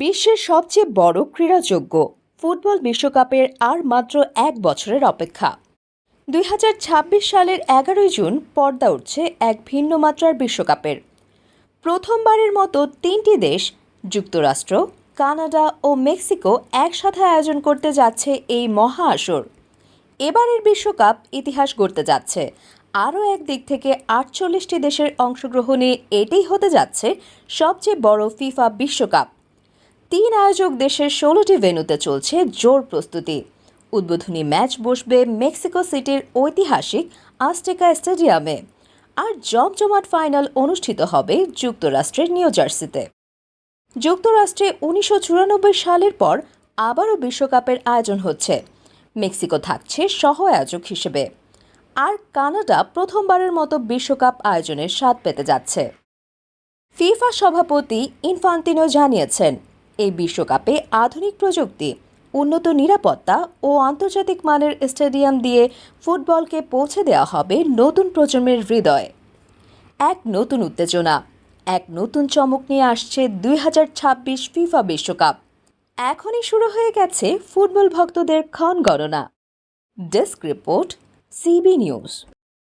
বিশ্বের সবচেয়ে বড় ক্রীড়াযোগ্য ফুটবল বিশ্বকাপের আর মাত্র এক বছরের অপেক্ষা। দুই হাজার ছাব্বিশ সালের এগারোই জুন পর্দা উঠছে এক ভিন্ন মাত্রার বিশ্বকাপের। প্রথমবারের মতো তিনটি দেশ, যুক্তরাষ্ট্র, কানাডা ও মেক্সিকো একসাথে আয়োজন করতে যাচ্ছে এই মহা আসর। এবারের বিশ্বকাপ ইতিহাস গড়তে যাচ্ছে। আরও এক দিক থেকে আটচল্লিশটি দেশের অংশগ্রহণে এটাই হতে যাচ্ছে সবচেয়ে বড় ফিফা বিশ্বকাপ। তিন আয়োজক দেশের ষোলোটি ভেন্যুতে চলছে জোর প্রস্তুতি। উদ্বোধনী ম্যাচ বসবে মেক্সিকো সিটির ঐতিহাসিক আস্টেকা স্টেডিয়ামে। আর জমজমাট ফাইনাল অনুষ্ঠিত হবে যুক্তরাষ্ট্রের নিউ জার্সিতে। যুক্তরাষ্ট্রে উনিশশো চুরানব্বই সালের পর আবারও বিশ্বকাপের আয়োজন হচ্ছে। মেক্সিকো থাকছে সহ আয়োজক হিসেবে। আর কানাডা প্রথমবারের মতো বিশ্বকাপ আয়োজনের স্বাদ পেতে যাচ্ছে। ফিফা সভাপতি ইনফান্তিনো জানিয়েছেন এই বিশ্বকাপে আধুনিক প্রযুক্তি, উন্নত নিরাপত্তা ও আন্তর্জাতিক মানের স্টেডিয়াম দিয়ে ফুটবলকে পৌঁছে দেওয়া হবে নতুন প্রজন্মের হৃদয়। এক নতুন উত্তেজনা, এক নতুন চমক নিয়ে আসছে দুই হাজার ছাব্বিশ ফিফা বিশ্বকাপ। এখনই শুরু হয়ে গেছে ফুটবল ভক্তদের ক্ষণ গণনা। Desk report, CB news.